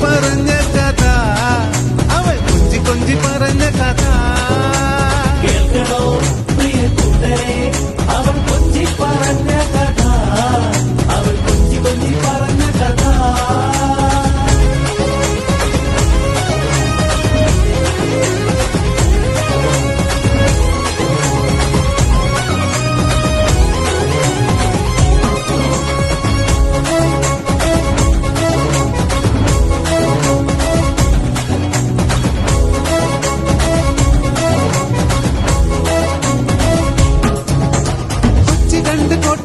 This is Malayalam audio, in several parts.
പറഞ്ഞ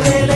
Hallelujah.